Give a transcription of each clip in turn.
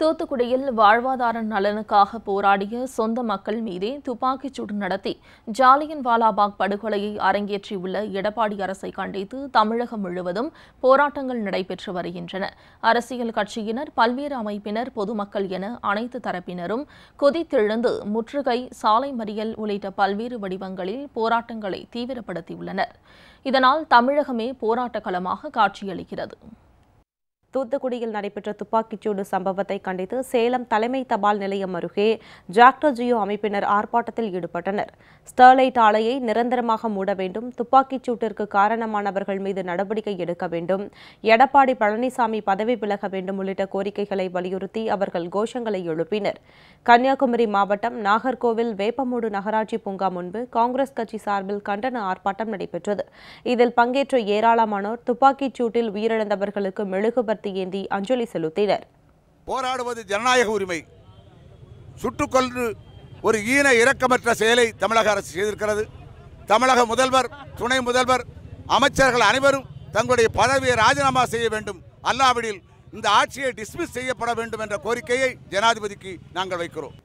தூத்துக்குடியில் வாழ்வாதார நலனுக்காக போராடிய சொந்த மக்கள் மீதே துப்பாக்கிச் சூடு நடத்தி ஜாலியன் வாலாபாக் படுகொலையை அரங்கேற்றியுள்ள எடப்பாடி அரசை கண்டித்து தமிழகம் முழுவதும் போராட்டங்கள் நடைபெற்று வருகின்றன. அரசியல் கட்சியினர் பல்வேறு அமைப்பினர் பொதுமக்கள் என அனைத்து தரப்பினரும் கொதித்தெழுந்து முற்றுகை சாலை மறியல் உள்ளிட்ட பல்வேறு வடிவங்களில் போராட்டங்களை தீவிரப்படுத்தியுள்ளனர். இதனால் தமிழகமே போராட்ட களமாக காட்சியளிக்கிறது. தூத்துக்குடியில் நடைபெற்ற துப்பாக்கிச்சூடு சம்பவத்தை கண்டித்து சேலம் தலைமை தபால் நிலையம் அருகே ஜாக்டோ ஜியோ அமைப்பினர் ஆர்ப்பாட்டத்தில் ஈடுபட்டனர். ஸ்டெர்லைட் ஆலையை நிரந்தரமாக மூட வேண்டும் துப்பாக்கிச் சூட்டிற்கு காரணமானவர்கள் மீது நடவடிக்கை எடுக்க வேண்டும் எடப்பாடி பழனிசாமி பதவி விலக வேண்டும் உள்ளிட்ட கோரிக்கைகளை வலியுறுத்தி அவர்கள் கோஷங்களை எழுப்பினர். கன்னியாகுமரி மாவட்டம் நாகர்கோவில் வேப்பமூடு நகராட்சி பூங்கா முன்பு காங்கிரஸ் கட்சி சார்பில் கண்டன ஆர்ப்பாட்டம் நடைபெற்றது. இதில் பங்கேற்ற ஏராளமானோர் துப்பாக்கிச் சூட்டில் உயிரிழந்தவர்களுக்கு மெழுகுபர்த்தி ஏந்தி அஞ்சலி செலுத்தினர். போராடுவது ஜனநாயக உரிமை. சுட்டுக்கொன்று ஒரு ஈன இரக்கமற்ற செயலை தமிழக அரசு செய்திருக்கிறது. தமிழக முதல்வர் துணை முதல்வர் அமைச்சர்கள் அனைவரும் தங்களுடைய பதவியை ராஜினாமா செய்ய வேண்டும். அல்லாவிடில் இந்த ஆட்சியை டிஸ்மிஸ் செய்யப்பட வேண்டும் என்ற கோரிக்கையை ஜனாதிபதிக்கு நாங்கள் வைக்கிறோம்.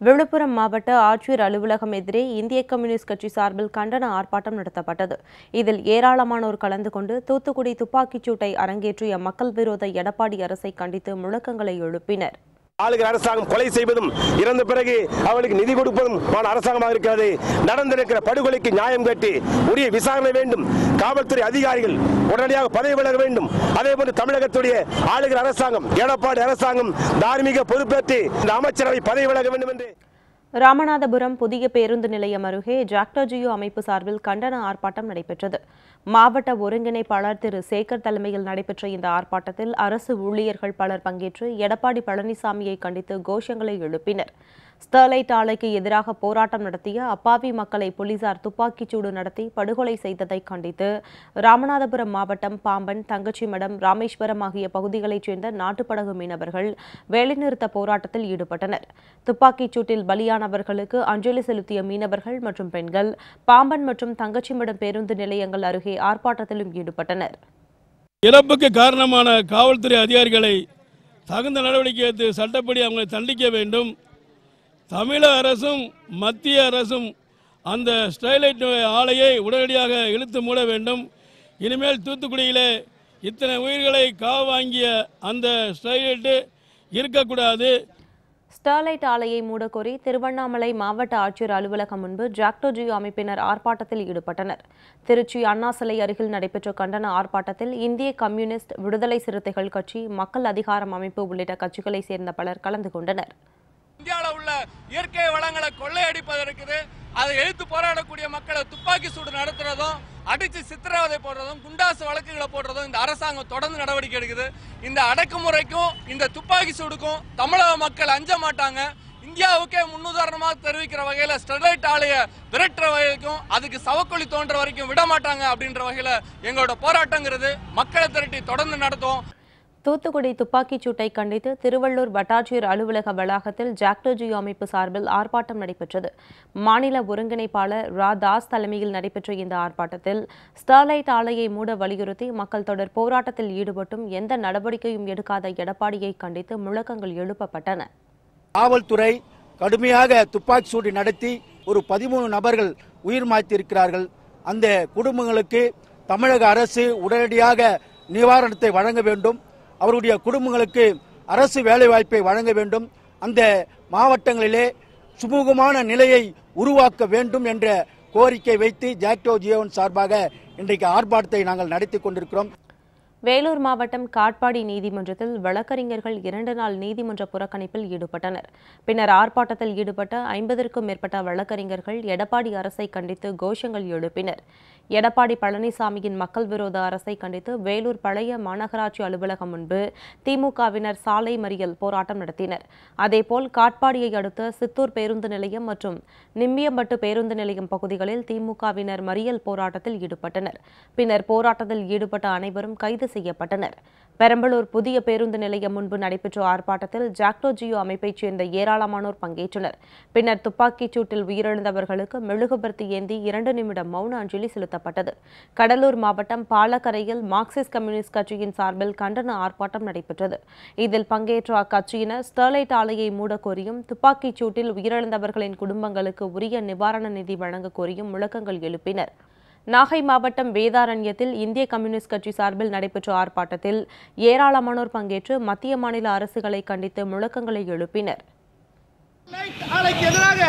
விழுப்புரம் மாவட்ட ஆட்சியர் அலுவலகம் எதிரே இந்திய கம்யூனிஸ்ட் கட்சி சார்பில் கண்டன ஆர்ப்பாட்டம் நடத்தப்பட்டது. இதில் ஏராளமானோர் கலந்து கொண்டு தூத்துக்குடி துப்பாக்கிச்சூட்டை அரங்கேற்றிய மக்கள் விரோத எடப்பாடி அரசை கண்டித்து முழக்கங்களை எழுப்பினர். ஆளுகிற அரசாங்கம் கொலை செய்வதும் இறந்த பிறகு அவளுக்கு நிதி கொடுப்பதும் அரசாங்கமாக இருக்கிறது. நடந்திருக்கிற படுகொலைக்கு நியாயம் கேட்டு உரிய விசாரணை வேண்டும். காவல்துறை அதிகாரிகள் உடனடியாக பதவி விலக வேண்டும். அதே போன்று தமிழகத்துடைய ஆளுகிற அரசாங்கம் எடப்பாடி அரசாங்கம் தார்மீக பொறுப்பேற்று இந்த அமைச்சரவை பதவி விலக வேண்டும் என்று ராமநாதபுரம் புதிய பேருந்து நிலையம் அருகே ஜாக்டோஜியோ அமைப்பு சார்பில் கண்டன ஆர்ப்பாட்டம் நடைபெற்றது. மாவட்ட ஒருங்கிணைப்பாளர் திரு சேகர் தலைமையில் நடைபெற்ற இந்த ஆர்ப்பாட்டத்தில் அரசு ஊழியர்கள் பலர் பங்கேற்று எடப்பாடி பழனிசாமியை கண்டித்து கோஷங்களை எழுப்பினர். ஸ்டெர்லைட் ஆலைக்கு எதிராக போராட்டம் நடத்திய அப்பாவி மக்களை போலீசார் துப்பாக்கிச்சூடு நடத்தி படுகொலை செய்ததை கண்டித்து ராமநாதபுரம் மாவட்டம் பாம்பன் தங்கச்சிமடம் ராமேஸ்வரம் ஆகிய பகுதிகளைச் சேர்ந்த நாட்டுப்படகு மீனவர்கள் வேலைநிறுத்த போராட்டத்தில் ஈடுபட்டனர். துப்பாக்கிச் சூட்டில் பலியானவர்களுக்கு அஞ்சலி செலுத்திய மீனவர்கள் மற்றும் பெண்கள் பாம்பன் மற்றும் தங்கச்சிமடம் பேருந்து நிலையங்கள் அருகே ஆர்ப்பாட்டத்திலும் ஈடுபட்டனர். இறப்புக்கு காரணமான காவல்துறை அதிகாரிகளை தகுந்த நடவடிக்கை எடுத்து சட்டப்படி அவங்களை தண்டிக்க வேண்டும். தமிழக அரசும் மத்திய அரசும் அந்த ஸ்டெர்லைட் ஆலையை உடனடியாக இழுத்து மூட வேண்டும். இனிமேல் தூத்துக்குடியிலே இத்தனை உயிர்களை காவு வாங்கிய அந்த ஸ்டெர்லைட்டு இருக்கக்கூடாது. ஸ்டெர்லைட் ஆலையை மூடக்கோரி திருவண்ணாமலை மாவட்ட ஆட்சியர் அலுவலகம் முன்பு ஜாக்டோ ஜியோ அமைப்பினர் ஆர்ப்பாட்டத்தில் ஈடுபட்டனர். திருச்சி அண்ணா சிலை அருகில் நடைபெற்ற கண்டன ஆர்ப்பாட்டத்தில் இந்திய கம்யூனிஸ்ட் விடுதலை சிறுத்தைகள் கட்சி மக்கள் அதிகாரம் அமைப்பு உள்ளிட்ட கட்சிகளைச் சேர்ந்த பலர் கலந்து கொண்டனர். இயற்கை வளங்களை கொள்ளையடிப்பதற்கு அதை எழுத்து போராடக்கூடிய மக்களை துப்பாக்கி சூடு நடத்துறதும் அடிச்சு சித்திரவதை போடுறதும் குண்டாசு வழக்குகளை போடுறதும் இந்த அரசாங்கம் தொடர்ந்து நடவடிக்கை எடுக்குது. இந்த அடக்குமுறைக்கும் இந்த துப்பாக்கி சூடுக்கும் தமிழக மக்கள் அஞ்ச மாட்டாங்க. இந்தியாவுக்கே முன்னுதாரணமாக தெரிவிக்கிற வகையில் ஸ்டெர்லைட் ஆலையை விரட்டுற வகைக்கும் அதுக்கு சவக்கொழி தோன்ற வரைக்கும் விட மாட்டாங்க அப்படின்ற வகையில் எங்களோட போராட்டங்கிறது மக்களை திரட்டி தொடர்ந்து நடத்தும் தூத்துக்குடி துப்பாக்கிச் சூட்டை கண்டித்து திருவள்ளூர் வட்டாட்சியர் அலுவலக வளாகத்தில் ஜாக்டோஜியோ அமைப்பு சார்பில் ஆர்ப்பாட்டம் நடைபெற்றது. மாநில ஒருங்கிணைப்பாளர் ரா தாஸ் தலைமையில் நடைபெற்ற இந்த ஆர்ப்பாட்டத்தில் ஸ்டெர்லைட் ஆலையை மூட வலியுறுத்தி மக்கள் தொடர் போராட்டத்தில் ஈடுபட்டும் எந்த நடவடிக்கையும் எடுக்காத எடப்பாடியை கண்டித்து முழக்கங்கள் எழுப்பப்பட்டன. காவல்துறை கடுமையாக துப்பாக்கி சூடு நடத்தி ஒரு பதிமூணு நபர்கள் உயிர் மாய்த்திருக்கிறார்கள். அந்த குடும்பங்களுக்கு தமிழக அரசு உடனடியாக நிவாரணத்தை வழங்க வேண்டும். அவருடைய குடும்பங்களுக்கு அரசு வேலைவாய்ப்பை வழங்க வேண்டும். அந்த மாவட்டங்களிலே சுமூகமான நிலையை உருவாக்க வேண்டும் என்ற கோரிக்கை வைத்து ஜாக்டோ ஜியோன் சார்பாக இன்றைக்கு ஆர்ப்பாட்டத்தை நாங்கள் நடத்தி கொண்டிருக்கிறோம். வேலூர் மாவட்டம் காட்பாடி நீதிமன்றத்தில் வழக்கறிஞர்கள் இரண்டு நாள் நீதிமன்ற புறக்கணிப்பில் ஈடுபட்டனர். பின்னர் ஆர்ப்பாட்டத்தில் ஈடுபட்ட ஐம்பதற்கும் மேற்பட்ட வழக்கறிஞர்கள் எடப்பாடி அரசை கண்டித்து கோஷங்கள் எழுப்பினர். எடப்பாடி பழனிசாமியின் மக்கள் விரோத அரசை கண்டித்து வேலூர் பழைய மாநகராட்சி அலுவலகம் முன்பு திமுகவினர் சாலை மறியல் போராட்டம் நடத்தினர். அதேபோல் காட்பாடியை அடுத்த சித்தூர் பேருந்து நிலையம் மற்றும் நிம்மியம்பட்டு பேருந்து நிலையம் பகுதிகளில் திமுகவினர் மறியல் போராட்டத்தில் ஈடுபட்டனர். பின்னர் போராட்டத்தில் ஈடுபட்ட அனைவரும் கைது செய்யப்பட்டனர். பெரம்பலூர் புதிய பேருந்து நிலையம் முன்பு நடைபெற்ற ஆர்ப்பாட்டத்தில் ஜாக்டோ ஜியோ அமைப்பைச் சேர்ந்த ஏராளமானோர் பங்கேற்றனர். பின்னர் துப்பாக்கிச் சூட்டில் உயிரிழந்தவர்களுக்கு மெழுகுபர்த்தி ஏந்தி இரண்டு நிமிடம் மௌன அஞ்சலி செலுத்தப்பட்டது. கடலூர் மாவட்டம் பாலக்கரையில் மார்க்சிஸ்ட் கம்யூனிஸ்ட் கட்சியின் சார்பில் கண்டன ஆர்ப்பாட்டம் நடைபெற்றது. இதில் பங்கேற்ற அக்கட்சியினர் ஸ்டெர்லைட் ஆலையை மூடக் கோரியும் துப்பாக்கிச் சூட்டில் உயிரிழந்தவர்களின் குடும்பங்களுக்கு உரிய நிவாரண நிதி வழங்க கோரியும் முழக்கங்கள் எழுப்பினர். நாகை மாவட்டம் வேதாரண்யத்தில் இந்திய கம்யூனிஸ்ட் கட்சி சார்பில் நடைபெற்ற ஆர்ப்பாட்டத்தில் ஏராளமானோர் பங்கேற்று மத்திய மாநில அரசுகளை கண்டித்து முழக்கங்களை எழுப்பினர். எதிராக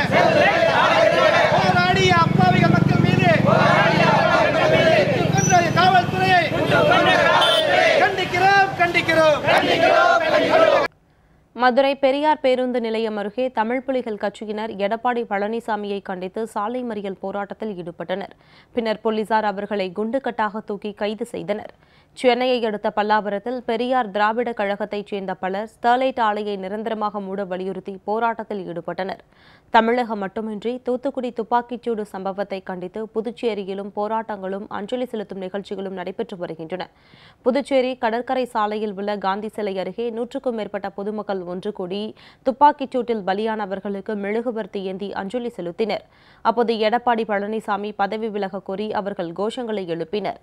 போராடிய அப்பாவிக மக்கள் மீது கொன்ற காவல்துறையை கண்டிக்கிறோம் கண்டிக்கிறோம் மதுரை பெரியார் பேருந்து நிலையம் அருகே தமிழ் புலிகள் கட்சியினர் எடப்பாடி பழனிசாமியை கண்டித்து சாலை மறியல் போராட்டத்தில் ஈடுபட்டனர். பின்னர் போலீசார் அவர்களை குண்டுக்கட்டாக தூக்கி கைது செய்தனர். சென்னையை அடுத்த பல்லாவரத்தில் பெரியார் திராவிட கழகத்தைச் சேர்ந்த பலர் ஸ்டெர்லைட் ஆலையை நிரந்தரமாக மூட வலியுறுத்தி போராட்டத்தில் ஈடுபட்டனர். தமிழகம் மட்டுமின்றி தூத்துக்குடி துப்பாக்கிச்சூடு சம்பவத்தை கண்டித்து புதுச்சேரியிலும் போராட்டங்களும் அஞ்சலி செலுத்தும் நிகழ்ச்சிகளும் நடைபெற்று வருகின்றன. புதுச்சேரி கடற்கரை சாலையில் உள்ள காந்தி சிலை அருகே நூற்றுக்கும் மேற்பட்ட பொதுமக்கள் ஒன்று கூடி துப்பாக்கிச் சூட்டில் பலியானவர்களுக்கு மெழுகுவர்த்தி ஏந்தி அஞ்சலி செலுத்தினர். அப்போது எடப்பாடி பழனிசாமி பதவி விலகக் கோரி அவர்கள் கோஷங்களை எழுப்பினர்.